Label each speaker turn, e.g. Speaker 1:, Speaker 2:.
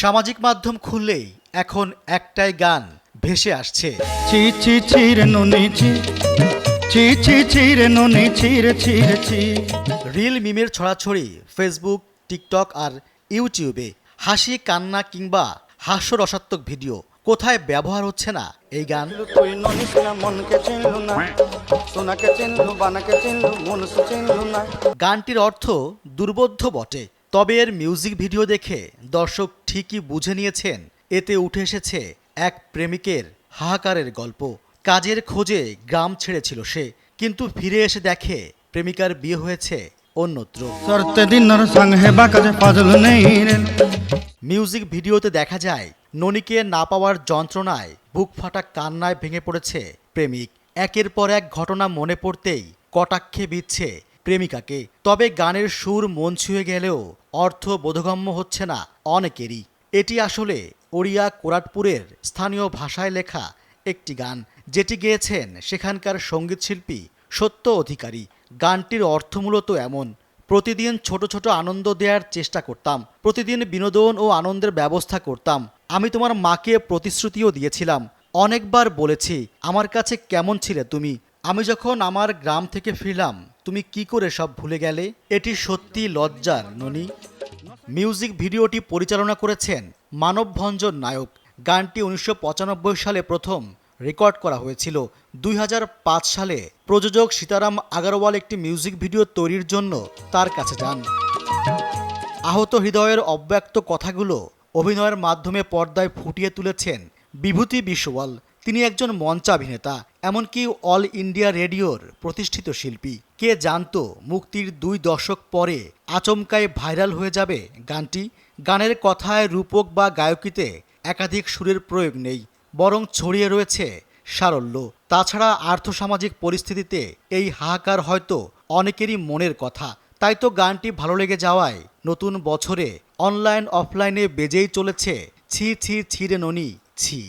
Speaker 1: সামাজিক মাধ্যম খুললেই এখন একটাই গান ভেসে আসছে।
Speaker 2: চি চি চির নুনি চি চি চি চির নুনি চির চির চি
Speaker 1: রিল মিমের ছড়াছড়ি ফেসবুক টিকটক আর ইউটিউবে হাসি কান্না কিংবা হাস্যরসাত্মক ভিডিও কোথায় ব্যবহার হচ্ছে না? এই গান গানটির অর্থ দুর্বোধ্য বটে। তবে এর মিউজিক ভিডিও দেখে দর্শক ঠিকই বুঝে নিয়েছেন। এতে উঠে এসেছে এক প্রেমিকের হাহাকারের গল্প। কাজের খোঁজে গ্রাম ছেড়েছিল সে কিন্তু ফিরে এসে দেখে প্রেমিকার বিয়ে হয়েছে অন্যত্র। মিউজিক ভিডিওতে দেখা যায় ননীকে না পাওয়ার যন্ত্রণায় বুক ফাটা কান্নায় ভেঙে পড়েছে প্রেমিক। একের পর এক ঘটনা মনে পড়তেই কটাক্ষে বিচ্ছে প্রেমিকাকে। তবে গানের সুর মন ছুঁয়ে গেলেও অর্থ বোধগম্য হচ্ছে না অনেকেরই। এটি আসলে ওড়িয়া কোরাটপুরের স্থানীয় ভাষায় লেখা একটি গান, যেটি গেয়েছেন সেখানকার সঙ্গীতশিল্পী, সত্য অধিকারী। গানটির অর্থ মূলত এমন, প্রতিদিন ছোট ছোট আনন্দ দেওয়ার চেষ্টা করতাম, প্রতিদিন বিনোদন ও আনন্দের ব্যবস্থা করতাম। আমি তোমার মাকে প্রতিশ্রুতিও দিয়েছিলাম। অনেকবার বলেছি, আমার কাছে কেমন ছিলে তুমি? আমি যখন আমার গ্রাম থেকে ফিরলাম, তুমি কি করে সব ভুলে গেলে? এটি সত্যি লজ্জার ননি। মিউজিক ভিডিওটি পরিচালনা করেছেন মানবভঞ্জন নায়ক। গানটি উনিশশো পঁচানব্বই সালে প্রথম রেকর্ড করা হয়েছিল। দুই হাজার পাঁচ সালে প্রযোজক সীতারাম আগারওয়াল একটি মিউজিক ভিডিও তৈরির জন্য তার কাছে যান। আহত হৃদয়ের অব্যক্ত কথাগুলো অভিনয়ের মাধ্যমে পর্দায় ফুটিয়ে তুলেছেন বিভূতি বিশ্বওয়াল তিনি একজন মঞ্চাভিনেতা। এমনকি অল ইন্ডিয়া রেডিওর প্রতিষ্ঠিত শিল্পী। কে জানতো মুক্তির দুই দশক পরে আচমকায় ভাইরাল হয়ে যাবে গানটি? গানের কথায় রূপক বা গায়কিতে একাধিক সুরের প্রয়োগ নেই, বরং ছড়িয়ে রয়েছে সারল্য। তাছাড়া আর্থসামাজিক পরিস্থিতিতে এই হাহাকার হয়তো অনেকেরই মনের কথা। তাই তো গানটি ভালো লেগে যাওয়ায় নতুন বছরে অনলাইন অফলাইনে বেজেই চলেছে ছি ছি ছিরে ননি ছি।